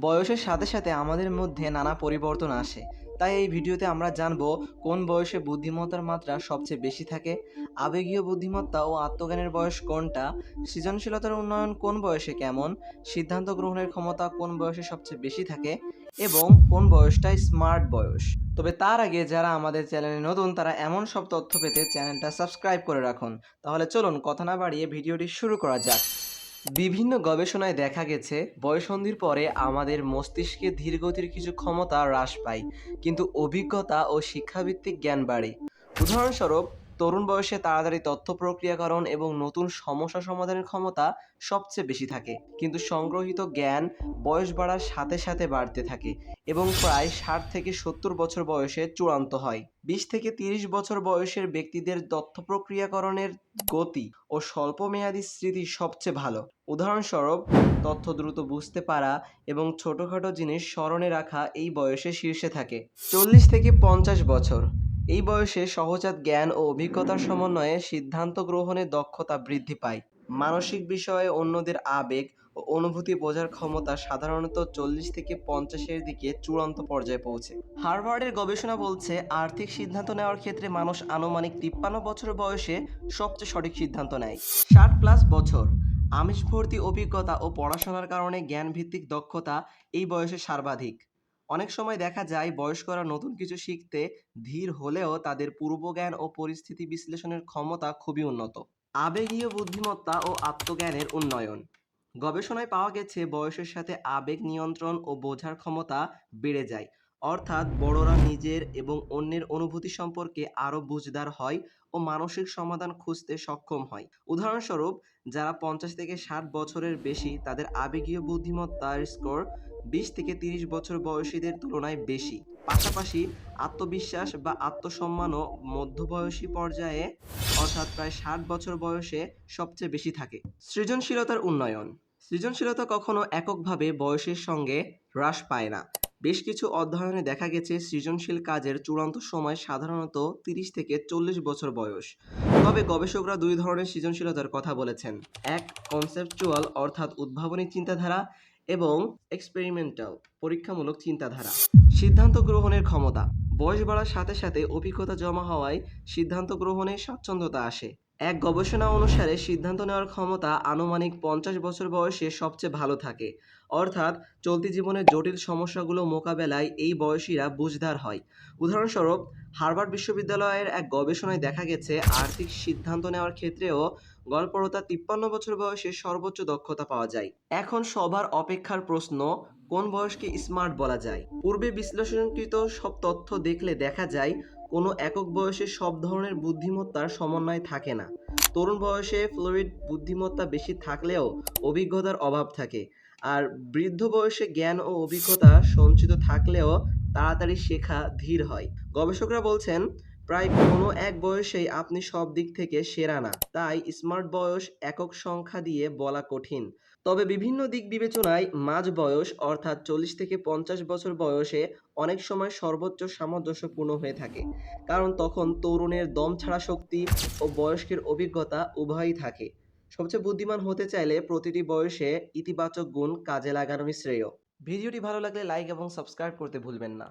বয়সের সাথে সাথে আমাদের মধ্যে নানা পরিবর্তন আসে। তাই এই ভিডিওতে আমরা জানব, কোন বয়সে বুদ্ধিমত্তার মাত্রা সবচেয়ে বেশি থাকে? আবেগীয় বুদ্ধিমত্তা ও আত্মজ্ঞানের বয়স কোনটা? সৃজনশীলতার উন্নয়ন কোন বয়সে কেমন? সিদ্ধান্ত গ্রহণের ক্ষমতা কোন বয়সে সবচেয়ে বেশি থাকে? এবং কোন বয়সটাই স্মার্ট বয়স? তবে তার আগে যারা আমাদের চ্যানেলে নতুন, তারা এমন সব তথ্য পেতে চ্যানেলটা সাবস্ক্রাইব করে রাখুন। তাহলে চলুন, কথা না বাড়িয়ে ভিডিওটি শুরু করা যাক। বিভিন্ন গবেষণায় দেখা গেছে, বয়সন্ধির পরে আমাদের মস্তিষ্কে ধীরগতির কিছু ক্ষমতা হ্রাস পায়, কিন্তু অভিজ্ঞতা ও শিক্ষাভিত্তিক জ্ঞান বাড়ে। উদাহরণস্বরূপ তরুণ বয়সে তাড়াতাড়ি তথ্য প্রক্রিয়াকরণ এবং নতুন সমস্যা সমাধানের ক্ষমতা সবচেয়ে বেশি থাকে। কিন্তু সংগ্রহিত জ্ঞান বয়স বাড়ার সাথে সাথে বাড়তে থাকে এবং প্রায় ষাট থেকে সত্তর বছর বয়সে চূড়ান্ত হয়। বিশ থেকে তিরিশ বছর বয়সের ব্যক্তিদের তথ্য প্রক্রিয়াকরণের গতি ও স্বল্পমেয়াদী স্মৃতি সবচেয়ে ভালো। উদাহরণস্বরূপ, তথ্য দ্রুত বুঝতে পারা এবং ছোটখাটো জিনিস স্মরণে রাখা এই বয়সে শীর্ষে থাকে। চল্লিশ থেকে পঞ্চাশ বছর এই বয়সে সহজাত জ্ঞান ও অভিজ্ঞতার সমন্বয়ে সিদ্ধান্ত গ্রহণে দক্ষতা বৃদ্ধি পায়। মানসিক বিষয়ে অন্যদের আবেগ ও অনুভূতি বোঝার ক্ষমতা সাধারণত চল্লিশ থেকে পঞ্চাশের দিকে চূড়ান্ত পর্যায়ে পৌঁছে। হার্ভার্ডের গবেষণা বলছে, আর্থিক সিদ্ধান্ত নেওয়ার ক্ষেত্রে মানুষ আনুমানিক তিপ্পান্ন বছর বয়সে সবচেয়ে সঠিক সিদ্ধান্ত নেয়। ষাট প্লাস বছর। আমিষ ভর্তি অভিজ্ঞতা ও পড়াশোনার কারণে জ্ঞানভিত্তিক দক্ষতা এই বয়সে সর্বাধিক। অনেক সময় দেখা যায় বয়স্করা নতুন কিছু শিখতে ধীর হলেও তাদের পূর্বজ্ঞান ও পরিস্থিতি বিশ্লেষণের ক্ষমতা খুবই উন্নত। আবেগীয় বুদ্ধিমত্তা ও আত্মজ্ঞানের উন্নয়ন। গবেষণায় পাওয়া গেছে বয়সের সাথে আবেগ নিয়ন্ত্রণ ও বোঝার ক্ষমতা বেড়ে যায়। অর্থাৎ বড়রা নিজের এবং অন্যের অনুভূতি সম্পর্কে আরও বুঝদার হয় ও মানসিক সমাধান খুঁজতে সক্ষম হয়। উদাহরণস্বরূপ, যারা পঞ্চাশ থেকে ষাট বছরের বেশি, তাদের আবেগীয় বুদ্ধিমত্তার স্কোর বিশ থেকে তিরিশ বছর বয়সীদের তুলনায় বেশি। পাশাপাশি আত্মবিশ্বাস বা আত্মসম্মানও মধ্যবয়সী পর্যায়ে, অর্থাৎ প্রায় ষাট বছর বয়সে সবচেয়ে বেশি থাকে। সৃজনশীলতার উন্নয়ন। সৃজনশীলতা কখনো এককভাবে বয়সের সঙ্গে হ্রাস পায় না। বেশ কিছু অধ্যয়নে দেখা গেছে সৃজনশীল কাজের চূড়ান্ত সময় সাধারণত তিরিশ থেকে চল্লিশ বছর বয়স। তবে গবেষকরা দুই ধরনের সৃজনশীলতার কথা বলেছেন। এক কনসেপচুয়াল অর্থাৎ উদ্ভাবনী চিন্তাধারা এবং এক্সপেরিমেন্টাল পরীক্ষামূলক চিন্তাধারা। সিদ্ধান্ত গ্রহণের ক্ষমতা। বয়স বাড়ার সাথে সাথে অভিজ্ঞতা জমা হওয়ায় সিদ্ধান্ত গ্রহণে স্বাচ্ছন্দ্যতা আসে। এক গবেষণা অনুসারে সিদ্ধান্ত নেওয়ার ক্ষমতা আনুমানিক পঞ্চাশ বছর বয়সে সবচেয়ে ভালো থাকে। অর্থাৎ, চলতি জীবনের জটিল সমস্যাগুলো মোকাবেলায় এই বয়সীরা বুঝদার হয়। উদাহরণস্বরূপ, হার্ভার্ড বিশ্ববিদ্যালয়ের এক গবেষণায় দেখা গেছে, আর্থিক সিদ্ধান্ত নেওয়ার ক্ষেত্রেও গল্পরতা তিপ্পান্ন বছর বয়সে সর্বোচ্চ দক্ষতা পাওয়া যায়। এখন সবার অপেক্ষার প্রশ্ন, কোন বয়সকে স্মার্ট বলা যায়? পূর্বে বিশ্লেষণকৃত সব তথ্য দেখলে দেখা যায় কোনো একক বয়সে সব ধরনের বুদ্ধিমত্তার সমন্বয় থাকে না। তরুণ বয়সে ফ্লোরিড বুদ্ধিমত্তা বেশি থাকলেও অভিজ্ঞতার অভাব থাকে। আর বৃদ্ধ বয়সে জ্ঞান ও অভিজ্ঞতা সঞ্চিত থাকলেও তাড়াতাড়ি শেখা ধীর হয়। গবেষকরা বলছেন প্রায় কোনো এক বয়সেই আপনি সব দিক থেকে সেরা না। তাই স্মার্ট বয়স একক সংখ্যা দিয়ে বলা কঠিন। তবে বিভিন্ন দিক বিবেচনায় মাঝ বয়স অর্থাৎ চল্লিশ থেকে পঞ্চাশ বছর বয়সে অনেক সময় সর্বোচ্চ সামঞ্জস্যপূর্ণ হয়ে থাকে। কারণ তখন তরুণের দম ছাড়া শক্তি ও বয়স্কের অভিজ্ঞতা উভয়ই থাকে। সবচেয়ে বুদ্ধিমান হতে চাইলে প্রতিটি বয়সে ইতিবাচক গুণ কাজে লাগানোই শ্রেয়। ভিডিওটি ভালো লাগলে লাইক এবং সাবস্ক্রাইব করতে ভুলবেন না।